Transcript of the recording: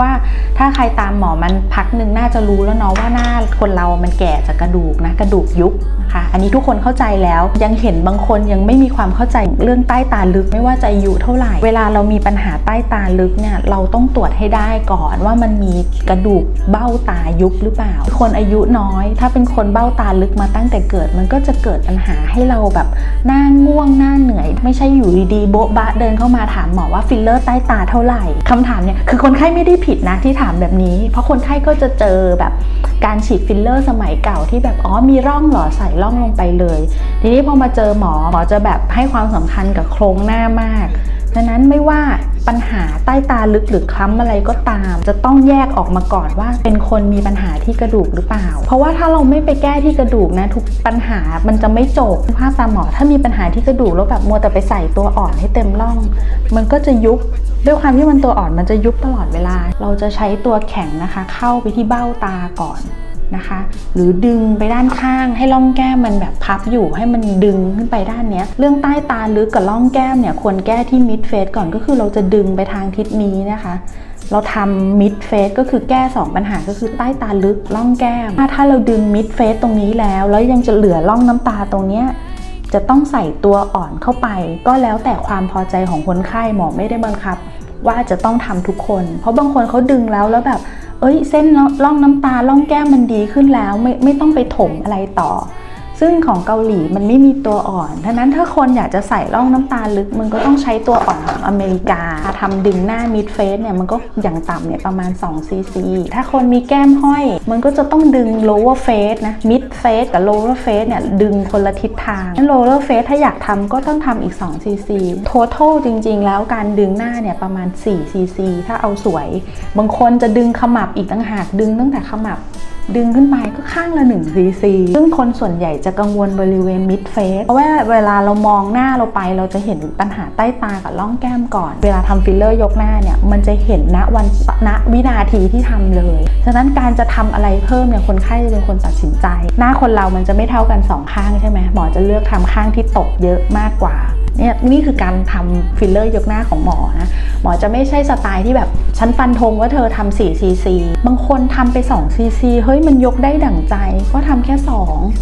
ว่า ถ้าใครตามหมอมันพักหนึ่งน่าจะรู้แล้วเนาะว่าหน้าคนเรามันแก่จากกระดูกนะกระดูกยุบนะคะอันนี้ทุกคนเข้าใจแล้วยังเห็นบางคนยังไม่มีความเข้าใจเรื่องใต้ตาลึกไม่ว่าจะอายุเท่าไหร่ เวลาเรามีปัญหาใต้ตาลึกเนี่ยเราต้องตรวจให้ได้ก่อนว่ามันมีกระดูกเบ้าตายุบหรือเปล่า คนอายุน้อย ถ้าเป็นคนเบ้าตาลึกมาตั้งแต่เกิด มันก็จะเกิดปัญหาให้เราแบบหน้าง่วงหน้าเหนื่อย ไม่ใช่อยู่ดีๆโบ๊ะบะเดินเข้ามาถามหมอว่าฟิลเลอร์ใต้ตาเท่าไหร่คำถามเนี่ยคือคนไข้ไม่ได้ผิดนะที่ถามแบบนี้ เพราะคนไข้ก็จะเจอแบบการฉีดฟิลเลอร์สมัยเก่าที่แบบอ๋อมีร่องหรอใส่ร่องลงไปเลย ทีนี้พอมาเจอหมอหมอจะแบบให้ความสำคัญกับโครงหน้ามากดังนั้นไม่ว่า ปัญหาใต้ตาลึกหรือคล้ำอะไรก็ตาม จะต้องแยกออกมาก่อนว่าเป็นคนมีปัญหาที่กระดูกหรือเปล่า เพราะว่าถ้าเราไม่ไปแก้ที่กระดูกนะทุกปัญหามันจะไม่จบภาพตามหมอถ้ามีปัญหาที่กระดูกแล้วแบบมัวแต่ไปใส่ตัวอ่อนให้เต็มร่อง มันก็จะยุบด้วยความที่มันตัวอ่อนมันจะยุบตลอดเวลา เราจะใช้ตัวแข็งนะคะ เข้าไปที่เบ้าตาก่อน นะคะ หรือดึงไปด้านข้างให้ร่องแก้มมันแบบพับอยู่ให้มันดึงขึ้นไปด้านเนี้ย เรื่องใต้ตาลึกกับร่องแก้มเนี่ยควรแก้ที่มิดเฟสก่อนก็คือเราจะดึงไปทางทิศนี้นะคะเราทำมิดเฟสก็คือแก้ 2 ปัญหาก็คือใต้ตาลึกร่องแก้ม ถ้าถ้าเราดึงมิดเฟสตรงนี้แล้ว แล้วยังจะเหลือร่องน้ำตาตรงเนี้ยจะต้องใส่ตัวอ่อนเข้าไป ก็แล้วแต่ความพอใจของคนไข้หมอไม่ได้บังคับ ว่าจะต้องทำทุกคน เพราะบางคนเขาดึงแล้วแล้วแบบ เอ้ยเส้นร่องน้ำตาร่องแก้มมันดีขึ้นแล้วไม่ไม่ต้องไปถมอะไรต่อ ซึ่งของเกาหลีมันไม่มีตัวอ่อนดังนั้นถ้าคนอยากจะใส่ร่องน้ำตาลลึก มันก็ต้องใช้ตัวอ่อนของอเมริกาทำดึงหน้ามิดเฟสเนี่ยมันก็อย่างต่ำเนี่ยประมาณ2ซีซีถ้าคนมีแก้มห้อย มันก็จะต้องดึง lower face นะ mid face กับ lower face เนี่ยดึงคนละทิศทางนั้น lower face ถ้าอยากทำก็ต้องทำอีก2ซีซี total จริง ๆ แล้วการดึงหน้าเนี่ยประมาณ4ซีซีถ้าเอาสวย บางคนจะดึงขมับอีกต่างหากดึงตั้งแต่ขมับ ดึงขึ้นไปก็ข้างละ1 cc ซึ่งคนส่วนใหญ่จะกังวลบริเวณ mid face เพราะว่าเวลาเรามองหน้าเราไป เราจะเห็นปัญหาใต้ตากับร่องแก้มก่อน เวลาทำฟิลเลอร์ยกหน้าเนี่ยมันจะเห็นณวันณวินาทีที่ทำเลยฉะนั้นการจะทำอะไรเพิ่มเนี่ยคนไข้จะเป็นคนตัดสินใจ หน้าคนเรามันจะไม่เท่ากันสองข้างใช่ไหมหมอจะเลือกทำข้างที่ตกเยอะมากกว่า เนี่ยนี่คือการทำฟิลเลอร์ยกหน้าของหมอนะหมอจะไม่ใช่สไตล์ที่แบบฉันฟันธงว่าเธอทำ4ซีซีบางคนทำไป2ซีซีเฮ้ยมันยกได้ดั่งใจก็ทำแค่ 2